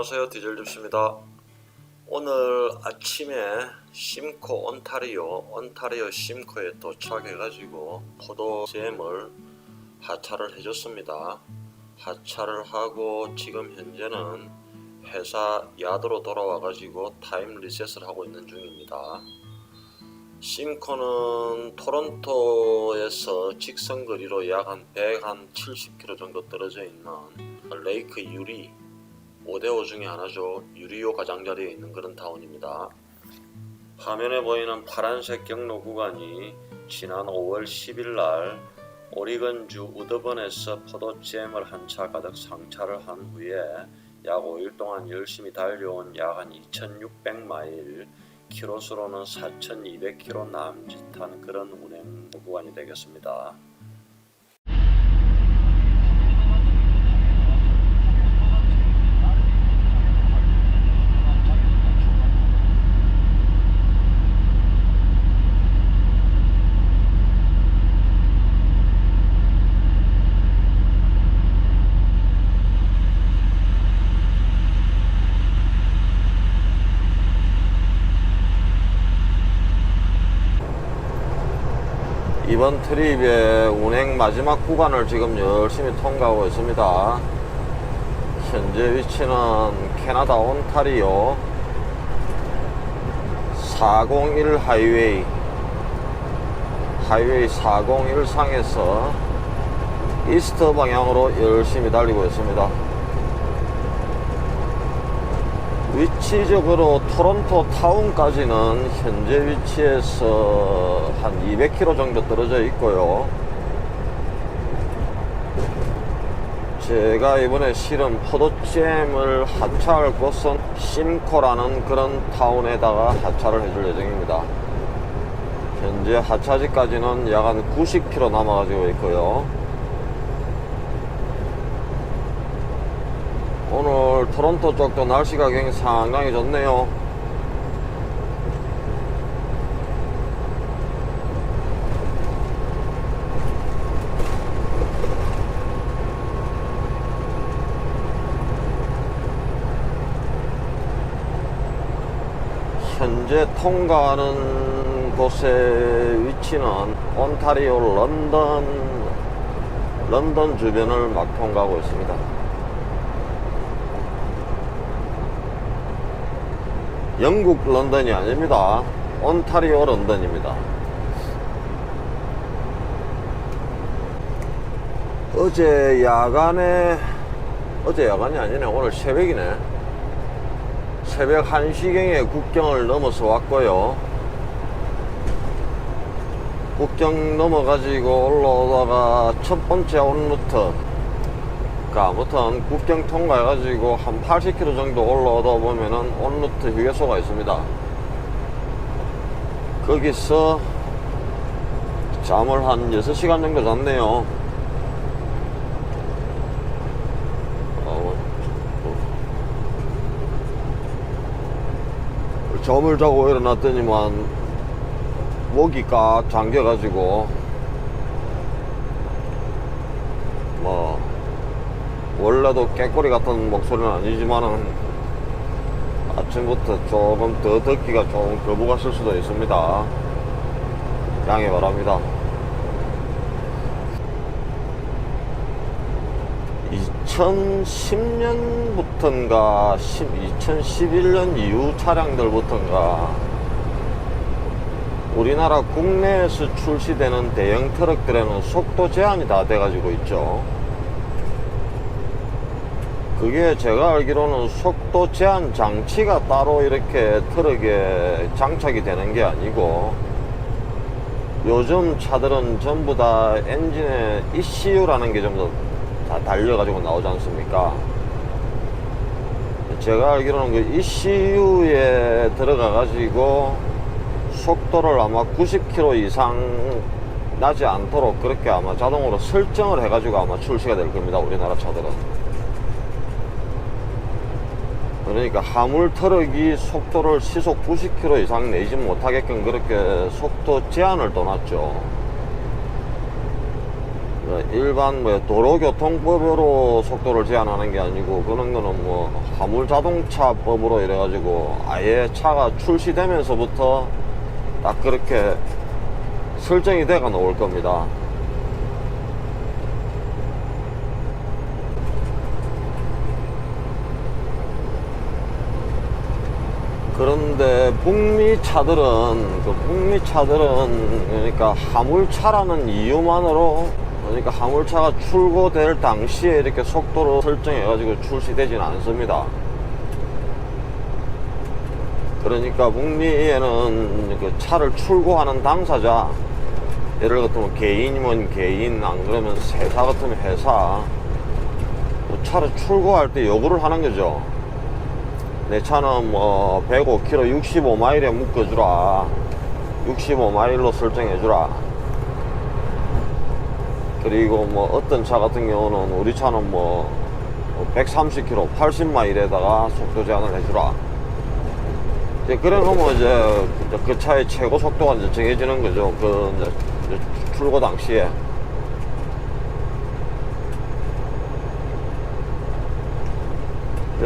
안녕하세요. 디젤 줍십니다. 오늘 아침에 심코 온타리오 온타리오 심코에 도착해 가지고 포도잼을 하차를 해줬습니다. 하차를 하고 지금 현재는 회사 야드로 돌아와 가지고 타임 리셋을 하고 있는 중입니다. 심코는 토론토에서 직선 거리로 약 한 170km 정도 떨어져 있는 레이크 유리 5대5 중에 하나죠. 유리호 가장자리에 있는 그런 타운입니다. 화면에 보이는 파란색 경로 구간이 지난 5월 10일 날 오리건주 우드번에서 포도잼을 한 차 가득 상차를 한 후에 약 5일 동안 열심히 달려온 약 한 2600마일 키로수로는 4200km 남짓한 그런 운행 구간이 되겠습니다. 이번 트립의 운행 마지막 구간을 지금 열심히 통과하고 있습니다. 현재 위치는 캐나다 온타리오 401 하이웨이 하이웨이 401 상에서 이스트 방향으로 열심히 달리고 있습니다. 위치적으로 토론토 타운까지는 현재 위치에서 한 200km 정도 떨어져 있고요. 제가 이번에 실은 포도잼을 하차할 곳은 심코라는 그런 타운에다가 하차를 해줄 예정입니다. 현재 하차지까지는 약 한 90km 남아가지고 있고요. 오늘 토론토 쪽도 날씨가 굉장히 상당히 좋네요. 현재 통과하는 곳의 위치는 온타리오 런던 런던 주변을 막 통과하고 있습니다. 영국 런던이 아닙니다. 온타리오 런던입니다. 어제 야간에 어제 야간이 아니네 오늘 새벽이네 새벽 1시경에 국경을 넘어서 왔고요 국경 넘어가지고 올라오다가 첫 번째 온 루트 그 아무튼 국경 통과해가지고 한 80km 정도 올라오다 보면은 온루트 휴게소가 있습니다. 거기서 잠을 한 6시간 정도 잤네요. 잠을 자고 일어났더니만 목이 꽉 잠겨가지고 뭐 원래도 깨꼬리 같은 목소리는 아니지만은 아침부터 조금 더 듣기가 조금 쓸 수도 있습니다. 양해 바랍니다. 2010년부터인가 2011년 이후 차량들부터인가 우리나라 국내에서 출시되는 대형 트럭들에는 속도 제한이 다 돼가지고 있죠. 그게 제가 알기로는 속도 제한 장치가 따로 이렇게 트럭에 장착이 되는 게 아니고 요즘 차들은 전부 다 엔진에 ECU라는 게 전부 다 달려가지고 나오지 않습니까? 제가 알기로는 그 ECU에 들어가가지고 속도를 아마 90km 이상 나지 않도록 그렇게 아마 자동으로 설정을 해가지고 아마 출시가 될 겁니다. 우리나라 차들은. 그러니까 화물 트럭이 속도를 시속 90km 이상 내지 못하게끔 그렇게 속도 제한을 둬놨죠. 어, 일반 뭐 도로교통법으로 속도를 제한하는 게 아니고 그런 거는 뭐 화물 자동차법으로 이래가지고 아예 차가 출시되면서부터 딱 그렇게 설정이 돼가 나올 겁니다. 그런데 북미 차들은 그 북미 차들은 그러니까 화물차라는 이유만으로 그러니까 화물차가 출고될 당시에 이렇게 속도를 설정해 가지고 출시되지는 않습니다. 그러니까 북미에는 그 차를 출고하는 당사자 예를 들면 개인이면 개인 안 그러면 회사 같으면 회사 뭐 차를 출고할 때 요구를 하는 거죠. 내 차는 뭐 105km 65마일에 묶어주라. 65마일로 설정해주라. 그리고 뭐 어떤 차 같은 경우는 우리 차는 뭐 130km 80마일에다가 속도 제한을 해주라. 이제 그래 놓으면 이제 그 차의 최고 속도가 이제 정해지는 거죠. 그 이제 출고 당시에 근데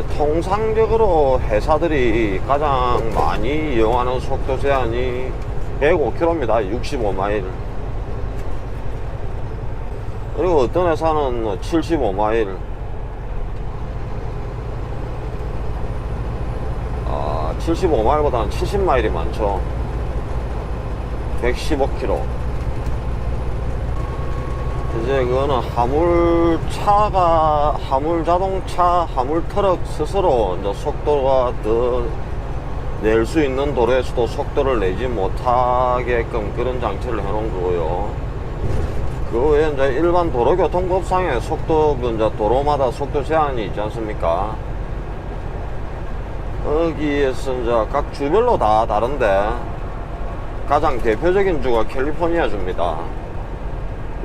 통상적으로 회사들이 가장 많이 이용하는 속도 제한이 105km입니다. 65마일. 그리고 어떤 회사는 75마일. 아, 75마일보다는 70마일이 많죠. 115km. 이제 그거는 화물차가 화물 자동차 화물 트럭 스스로 이제 속도가 더낼수 있는 도로에서도 속도를 내지 못하게끔 그런 장치를 해놓은 거고요. 그 외에 이제 일반 도로교통법상의 속도 그 이제 도로마다 속도 제한이 있지 않습니까? 여기에서 이제 각 주별로 다 다른데 가장 대표적인 주가 캘리포니아 주입니다.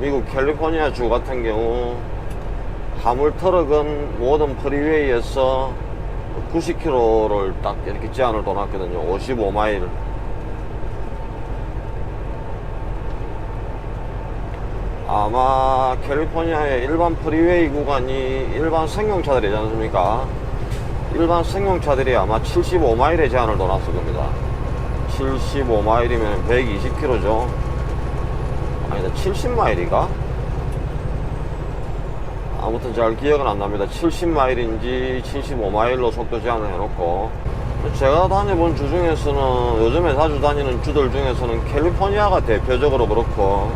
미국 캘리포니아 주 같은 경우 화물 트럭은 모든 프리웨이에서 90km를 딱 이렇게 제한을 둬놨거든요. 55마일. 아마 캘리포니아의 일반 프리웨이 구간이 일반 승용차들이지 않습니까? 일반 승용차들이 아마 75마일의 제한을 둬놨을 겁니다. 75마일이면 120km죠. 아니다 70마일인가? 아무튼 잘 기억은 안 납니다 70마일인지 75마일로 속도 제한을 해놓고 제가 다녀본 주 중에서는 요즘에 자주 다니는 주들 중에서는 캘리포니아가 대표적으로 그렇고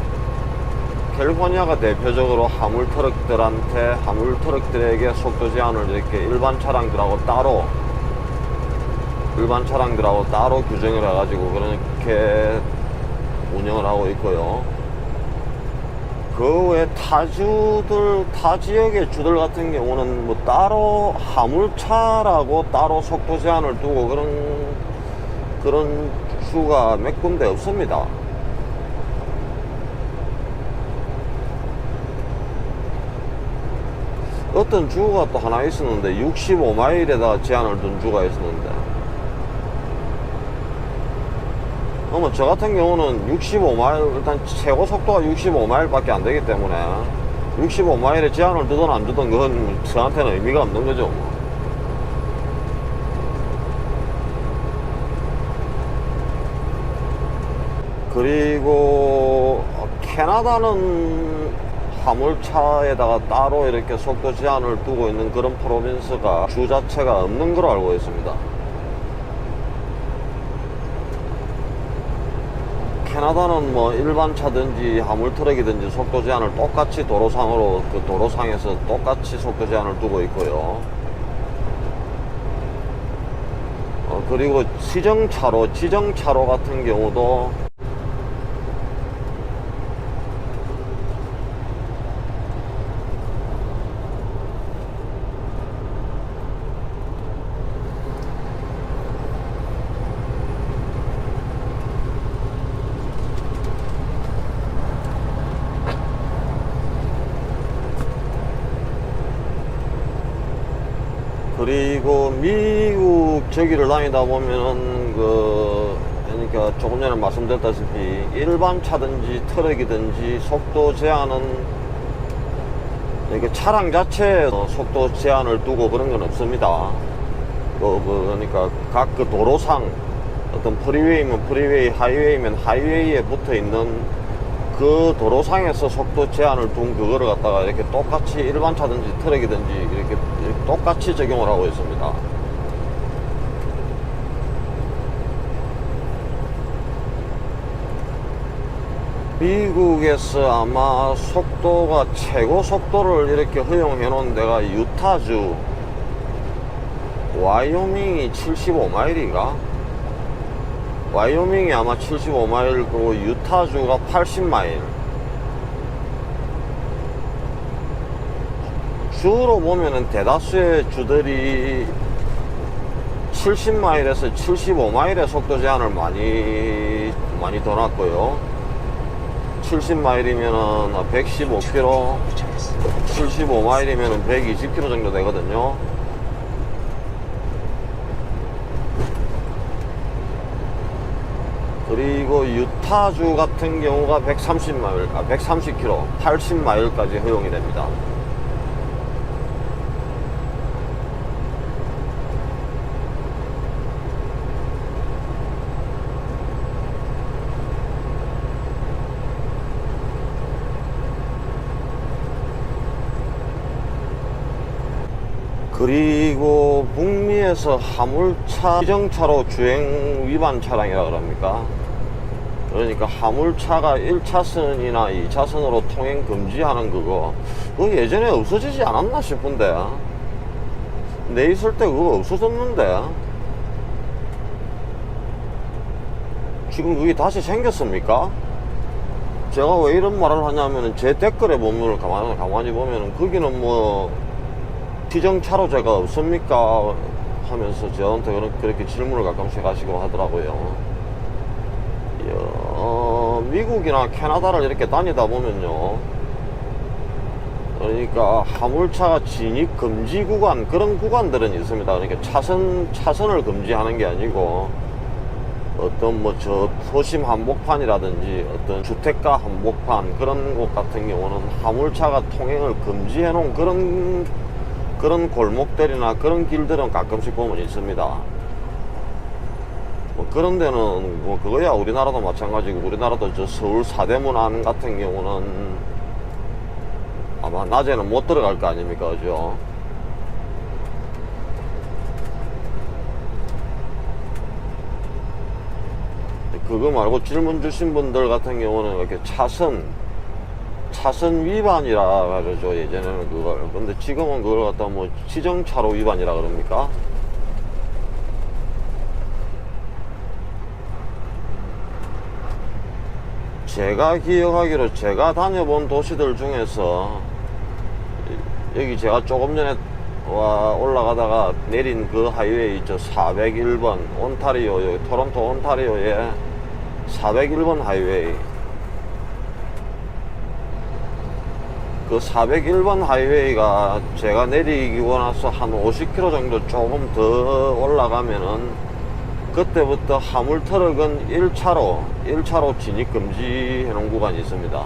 캘리포니아가 대표적으로 화물 트럭들한테 화물 트럭들에게 속도 제한을 이렇게 일반 차량들하고 따로 일반 차량들하고 따로 규정을 해가지고 그렇게 운영을 하고 있고요. 그 외 타주들 타 지역의 주들 같은 경우는 뭐 따로 화물차라고 따로 속도 제한을 두고 그런 그런 주가 몇 군데 없습니다. 어떤 주가 또 하나 있었는데 65마일에다 제한을 둔 주가 있었는데 그러면 저 같은 경우는 65마일 일단 최고 속도가 65마일밖에 안 되기 때문에 65마일에 제한을 두든 안 두든 그건 저한테는 의미가 없는 거죠. 뭐. 그리고 캐나다는 화물차에다가 따로 이렇게 속도 제한을 두고 있는 그런 프로빈스가 주 자체가 없는 걸로 알고 있습니다. 캐나다는 뭐 일반 차든지 화물 트럭이든지 속도 제한을 똑같이 도로상으로 그 도로상에서 똑같이 속도 제한을 두고 있고요. 어, 그리고 지정차로 지정차로 같은 경우도 그리고 미국 저기를 다니다 보면은 그 그러니까 조금 전에 말씀드렸다시피 일반 차든지 트럭이든지 속도 제한은 이게 차량 자체에 어, 속도 제한을 두고 그런 건 없습니다. 뭐, 뭐 그러니까 각 그 도로상 어떤 프리웨이면 프리웨이, 하이웨이면 하이웨이에 붙어 있는 그 도로상에서 속도 제한을 둔 그거를 갖다가 이렇게 똑같이 일반 차든지 트럭이든지 이렇게 똑같이 적용을 하고 있습니다. 미국에서 아마 속도가 최고 속도를 이렇게 허용해 놓은 데가 유타주. 와이오밍이 75마일인가? 와이오밍이 아마 75마일이고 유타주가 80마일. 주로 보면은 대다수의 주들이 70마일에서 75마일의 속도 제한을 많이 많이 더 놨고요 70마일이면은 115km 75마일이면은 120km 정도 되거든요 그리고 유타주 같은 경우가 130마일, 아, 130km, 80마일까지 허용이 됩니다. 그리고 북미에서 화물차 지정차로 주행 위반 차량이라 그럽니까? 그러니까 화물차가 1차선이나 2차선으로 통행 금지하는 그거 그거 예전에 없어지지 않았나 싶은데 내 있을 때 그거 없어졌는데 지금 그게 다시 생겼습니까? 제가 왜 이런 말을 하냐면은 제 댓글에 보면 가만히, 가만히 보면은 거기는 뭐 지정차로 제가 없습니까? 하면서 저한테 그렇게 질문을 가끔씩 하시고 하더라고요. 어, 미국이나 캐나다를 이렇게 다니다 보면요. 그러니까 화물차가 진입 금지 구간 그런 구간들은 있습니다. 그러니까 차선 차선을 금지하는 게 아니고 어떤 뭐저 도심 한복판이라든지 어떤 주택가 한복판 그런 곳 같은 경우는 화물차가 통행을 금지해 놓은 그런 그런 골목들이나 그런 길들은 가끔씩 보면 있습니다. 뭐 그런 데는 뭐 그거야 우리나라도 마찬가지고 우리나라도 저 서울 사대문 안 같은 경우는 아마 낮에는 못 들어갈 거 아닙니까 그죠? 그거 말고 질문 주신 분들 같은 경우는 이렇게 차선 차선 위반이라 그러죠 예전에는 그걸 근데 지금은 그걸 갖다 뭐 지정차로 위반이라 그럽니까? 제가 기억하기로 제가 다녀본 도시들 중에서 여기 제가 조금 전에 와 올라가다가 내린 그 하이웨이 있죠. 401번 온타리오 여기 토론토 온타리오에 401번 하이웨이 그 401번 하이웨이가 제가 내리고 나서 한 50km 정도 조금 더 올라가면은 그때부터 화물 트럭은 1차로 1차로 진입 금지 해놓은 구간이 있습니다.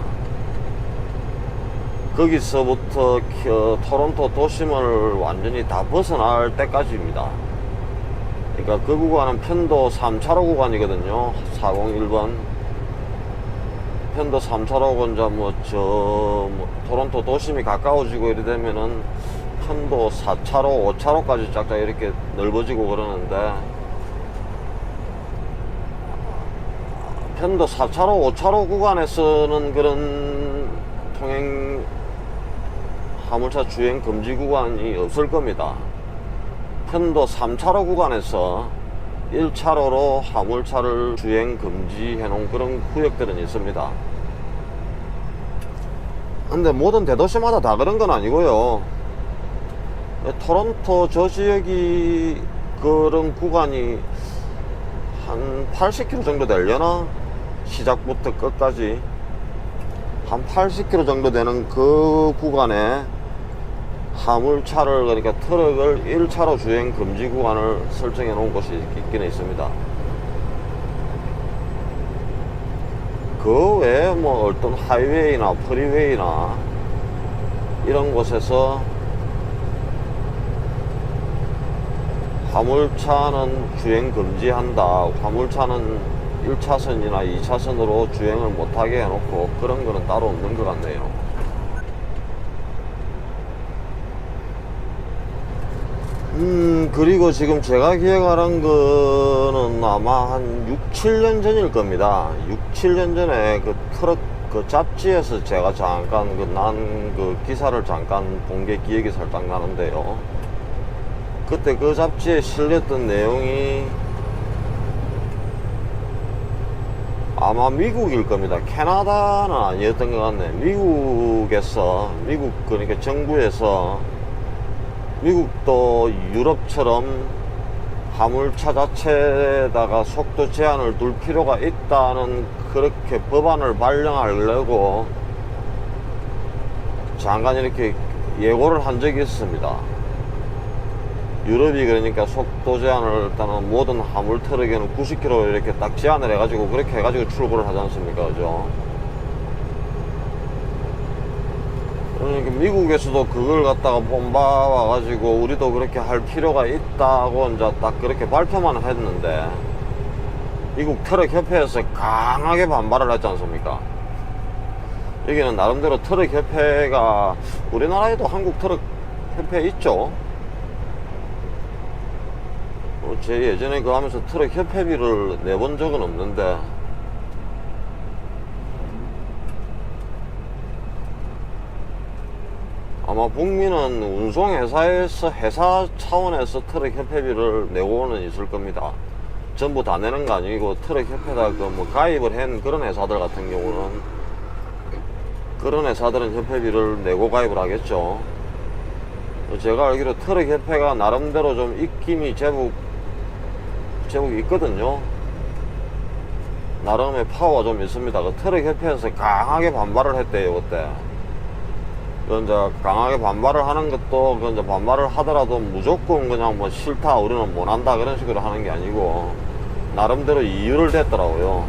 거기서부터 켜- 토론토 도심을 완전히 다 벗어날 때까지입니다. 그러니까 그 구간은 편도 3차로 구간이거든요. 401번. 편도 3차로고 이제 뭐저 뭐 토론토 도심이 가까워지고 이래 되면은 편도 4차로, 5차로까지 쫙쫙 이렇게 넓어지고 그러는데 편도 4차로, 5차로 구간에서는 그런 통행 화물차 주행 금지 구간이 없을 겁니다. 편도 3차로 구간에서 1차로로 화물차를 주행 금지해 놓은 그런 구역들은 있습니다. 근데 모든 대도시마다 다 그런 건 아니고요. 토론토 저 지역이 그런 구간이 한 80km 정도 되려나? 시작부터 끝까지 한 80km 정도 되는 그 구간에 화물차를 그러니까 트럭을 1차로 주행 금지 구간을 설정해 놓은 곳이 있긴 있습니다. 그 외에 뭐 어떤 하이웨이나 프리웨이나 이런 곳에서 화물차는 주행 금지한다. 화물차는 1차선이나 2차선으로 주행을 못하게 해놓고 그런 거는 따로 없는 것 같네요. 음, 그리고 지금 제가 기억하는 거는 아마 한 6, 7년 전일 겁니다. 6, 7년 전에 그 트럭 그 잡지에서 제가 잠깐 그난그 기사를 잠깐 본 게 기억이 살짝 나는데요. 그때 그 잡지에 실렸던 내용이 아마 미국일 겁니다. 캐나다는 아니었던 것 같네. 미국에서, 미국, 그러니까 정부에서 미국도 유럽처럼 화물차 자체에다가 속도 제한을 둘 필요가 있다는 그렇게 법안을 발령하려고 잠깐 이렇게 예고를 한 적이 있습니다. 유럽이 그러니까 속도 제한을 일단은 모든 화물 트럭에는 90km 이렇게 딱 제한을 해가지고 그렇게 해가지고 출고를 하지 않습니까? 그죠? 그러니까 미국에서도 그걸 갖다가 본봐와가지고 우리도 그렇게 할 필요가 있다고 이제 딱 그렇게 발표만 했는데 미국 트럭 협회에서 강하게 반발을 했지 않습니까? 여기는 나름대로 트럭 협회가 우리나라에도 한국 트럭 협회 있죠? 어, 제 예전에 그 하면서 트럭 협회비를 내본 적은 없는데 아마 북미는 운송회사에서 회사 차원에서 트럭 협회비를 내고는 있을 겁니다. 전부 다 내는 거 아니고 트럭 협회다 그 뭐 가입을 한 그런 회사들 같은 경우는 그런 회사들은 협회비를 내고 가입을 하겠죠. 제가 알기로 트럭 협회가 나름대로 좀 입김이 제법 제법 있거든요. 나름의 파워가 좀 있습니다. 그 트럭 협회에서 강하게 반발을 했대요 그때. 그 이제 강하게 반발을 하는 것도 그 이제 반발을 하더라도 무조건 그냥 뭐 싫다 우리는 못한다 그런 식으로 하는 게 아니고 나름대로 이유를 댔더라고요.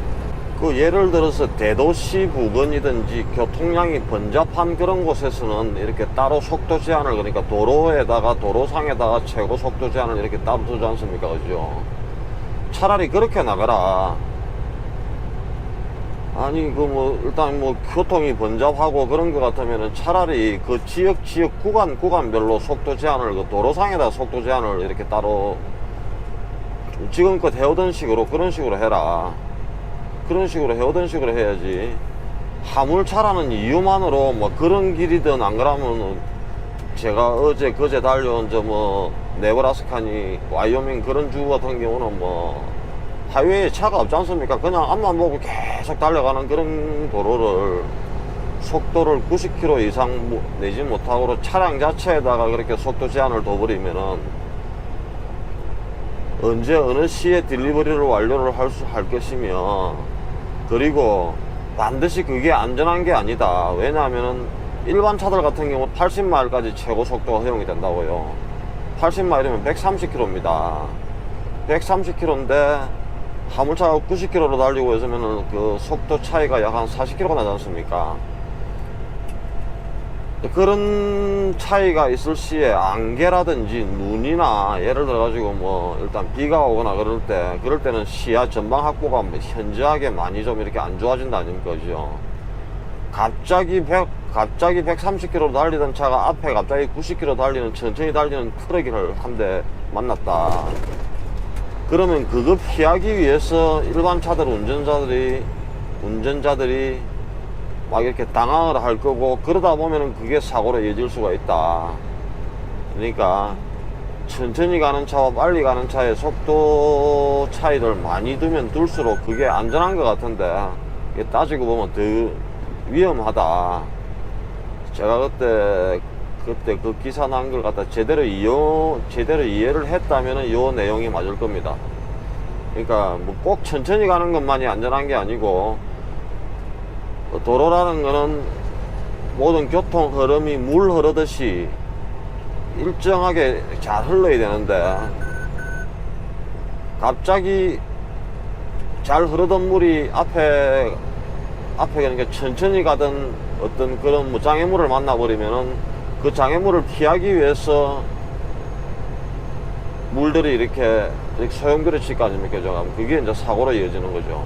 그 예를 들어서 대도시 부근이든지 교통량이 번잡한 그런 곳에서는 이렇게 따로 속도 제한을 그러니까 도로에다가 도로상에다가 최고 속도 제한을 이렇게 따로 두지 않습니까 그죠? 차라리 그렇게 나가라. 아니 그 뭐 일단 뭐 교통이 번잡하고 그런 것 같으면은 차라리 그 지역 지역 구간 구간별로 속도 제한을 그 도로상에다 속도 제한을 이렇게 따로 지금껏 해오던 식으로 그런 식으로 해라. 그런 식으로 해오던 식으로 해야지. 화물차라는 이유만으로 뭐 그런 길이든 안 그러면 제가 어제 그제 달려온 저 뭐 네브라스카니 와이오밍 그런 주 같은 경우는 뭐 하이웨이에 차가 없지 않습니까? 그냥 앞만 보고 계속 달려가는 그런 도로를 속도를 90km 이상 뭐 내지 못하고 차량 자체에다가 그렇게 속도 제한을 둬버리면은 언제 어느 시에 딜리버리를 완료를 할 수 할 것이며 그리고 반드시 그게 안전한 게 아니다. 왜냐하면은 일반 차들 같은 경우 80마일까지 최고 속도가 허용이 된다고요. 80마일이면 130km입니다. 130km인데 화물차가 90km로 달리고 있으면은 그 속도 차이가 약 한 40km가 나지 않습니까? 그런 차이가 있을 시에 안개라든지 눈이나 예를 들어 가지고 뭐 일단 비가 오거나 그럴 때 그럴 때는 시야 전방 확보가 뭐 현저하게 많이 좀 이렇게 안 좋아진다는 거죠. 갑자기 100 갑자기 130km 달리던 차가 앞에 갑자기 90km 달리는 천천히 달리는 트럭을 한 대 만났다. 그러면 그거 피하기 위해서 일반 차들 운전자들이 운전자들이 막 이렇게 당황을 할 거고 그러다 보면은 그게 사고로 이어질 수가 있다. 그러니까 천천히 가는 차와 빨리 가는 차의 속도 차이를 많이 두면 둘수록 그게 안전한 것 같은데 따지고 보면 더 위험하다. 제가 그때 그때 그 기사 난걸 갖다 제대로 이용 제대로 이해를 했다면은 요 내용이 맞을 겁니다. 그러니까 뭐 꼭 천천히 가는 것만이 안전한 게 아니고 도로라는 거는 모든 교통 흐름이 물 흐르듯이 일정하게 잘 흘러야 되는데 갑자기 잘 흐르던 물이 앞에 앞에 그러니까 천천히 가던 어떤 그런 뭐 장애물을 만나버리면은 그 장애물을 피하기 위해서 물들이 이렇게, 이렇게 소용돌이 칠거 아닙니까? 저 가면 그게 이제 사고로 이어지는 거죠.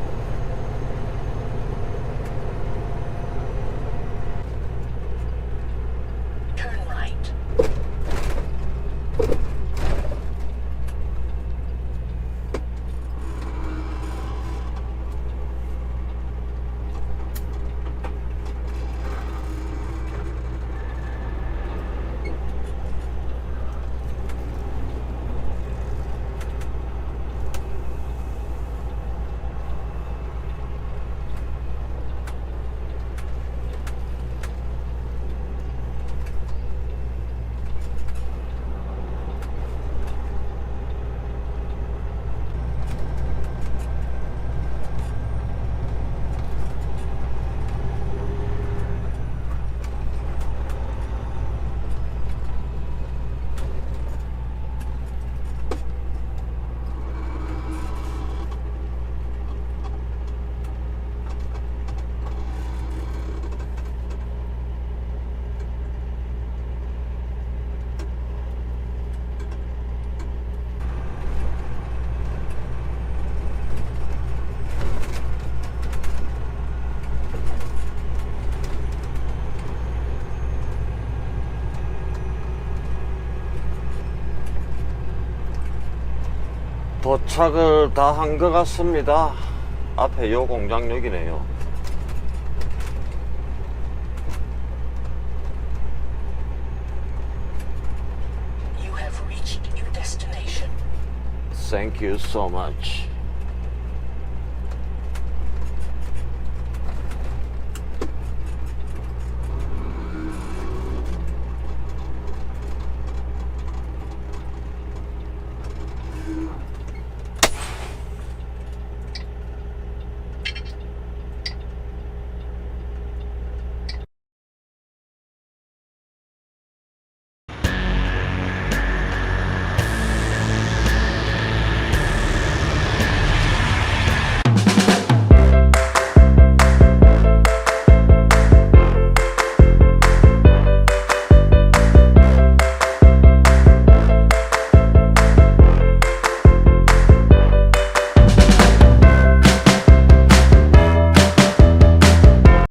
도착을 다 한 것 같습니다. 앞에 요 공장역이네요. You have reached your destination. Thank you so much.